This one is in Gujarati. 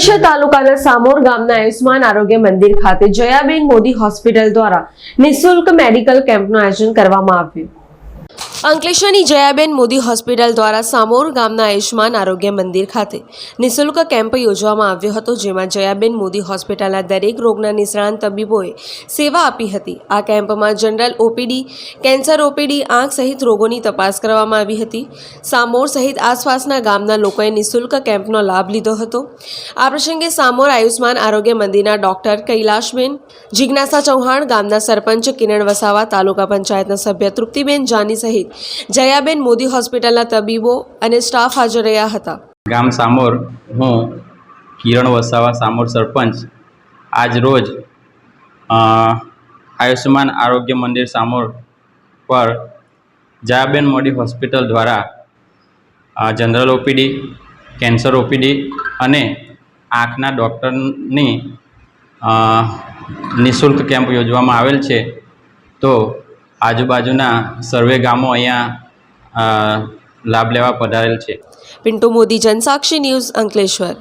અંકલેશ્વર તાલુકાના સામોર ગામના આયુષ્માન આરોગ્ય મંદિર ખાતે જયાબેન મોદી હોસ્પિટલ દ્વારા નિઃશુલ્ક મેડિકલ કેમ્પનું આયોજન કરવામાં આવ્યું. અંકલેશ્વરની જયાબેન મોદી હોસ્પિટલ દ્વારા સામોર ગામના આયુષ્માન આરોગ્ય મંદિર ખાતે નિઃશુલ્ક કેમ્પ યોજવામાં આવ્યો હતો, જેમાં જયાબેન મોદી હોસ્પિટલના દરેક રોગના નિષ્ણાંત તબીબોએ સેવા આપી હતી. આ કેમ્પમાં જનરલ ઓપીડી, કેન્સર ઓપીડી, આંખ સહિત રોગોની તપાસ કરવામાં આવી હતી. સામોર સહિત આસપાસના ગામના લોકોએ નિઃશુલ્ક કેમ્પનો લાભ લીધો હતો. આ પ્રસંગે સામોર આયુષ્માન આરોગ્ય મંદિરના ડોક્ટર કૈલાશબેન, જિજ્ઞાસા ચૌહાણ, ગામના સરપંચ કિરણ વસાવા, તાલુકા પંચાયતના સભ્ય તૃપ્તિબેન જાની સહિત જયાબેન મોદી હોસ્પિટલના તબીબો અને સ્ટાફ હાજર રહ્યા હતા. ગામ સામોર હું કિરણ વસાવા, સામોર સરપંચ. આજ રોજ આયુષ્યમાન આરોગ્ય મંદિર સામોર પર જયાબેન મોડી હોસ્પિટલ દ્વારા જનરલ ઓપીડી, કેન્સર ઓપીડી અને આંખના ડૉક્ટરની નિઃશુલ્ક કેમ્પ યોજવામાં આવેલ છે. તો આજુબાજુના સર્વે ગામો અહીંયા લાભ લેવા પધારેલ છે. પિન્ટુ મોદી જનસાક્ષી ન્યૂઝ અંકલેશ્વર.